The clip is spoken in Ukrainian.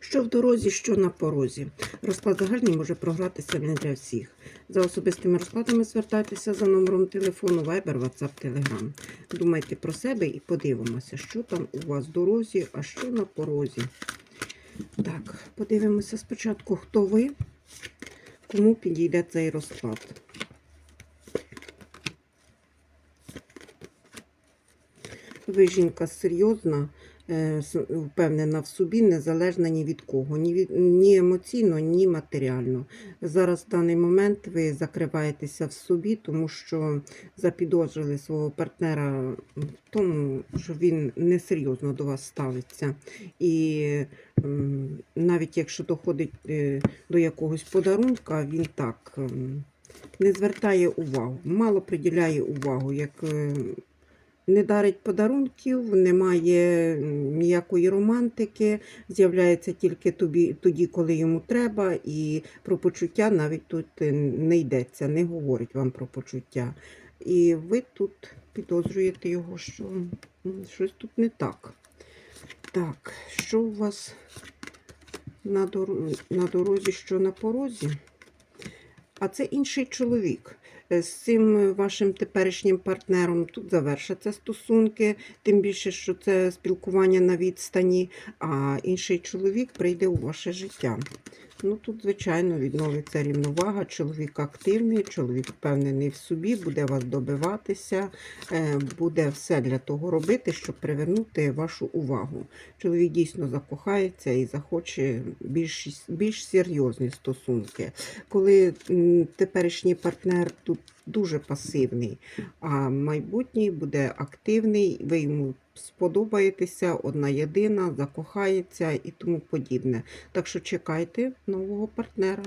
Що в дорозі, що на порозі. Розклад загальний може програтися не для всіх. За особистими розкладами звертайтеся за номером телефону Viber, WhatsApp, Telegram. Думайте про себе і подивимося, що там у вас в дорозі, а що на порозі. Так, подивимося спочатку, хто ви, кому підійде цей розклад. Ви жінка серйозна, впевнена в собі, незалежна ні від кого, ні, від, ні емоційно, ні матеріально. Зараз в даний момент ви закриваєтеся в собі, тому що запідозрили свого партнера в тому, що він несерйозно до вас ставиться. І навіть якщо доходить е, до якогось подарунка, він так не звертає увагу, мало приділяє увагу. як е, не дарить подарунків, немає ніякої романтики, з'являється тільки тобі, тоді, коли йому треба, і про почуття навіть тут е, не йдеться, не говорить вам про почуття. І ви тут підозрюєте його, що щось тут не так. Так, що у вас на, дор- на дорозі, що на порозі? А це інший чоловік. Е, З цим вашим теперішнім партнером тут завершаться стосунки, тим більше, що це спілкування на відстані, а інший чоловік прийде у ваше життя. Ну тут, звичайно, відновиться рівновага. Чоловік активний, чоловік впевнений в собі, буде вас добиватися, е, буде все для того робити, щоб привернути вашу увагу. Чоловік дійсно закохається і захоче більш, більш серйозні стосунки коли теперішній партнер тут дуже пасивний, а майбутній буде активний, ви йому сподобаєтеся, одна єдина, закохається і тому подібне. Так що чекайте нового партнера.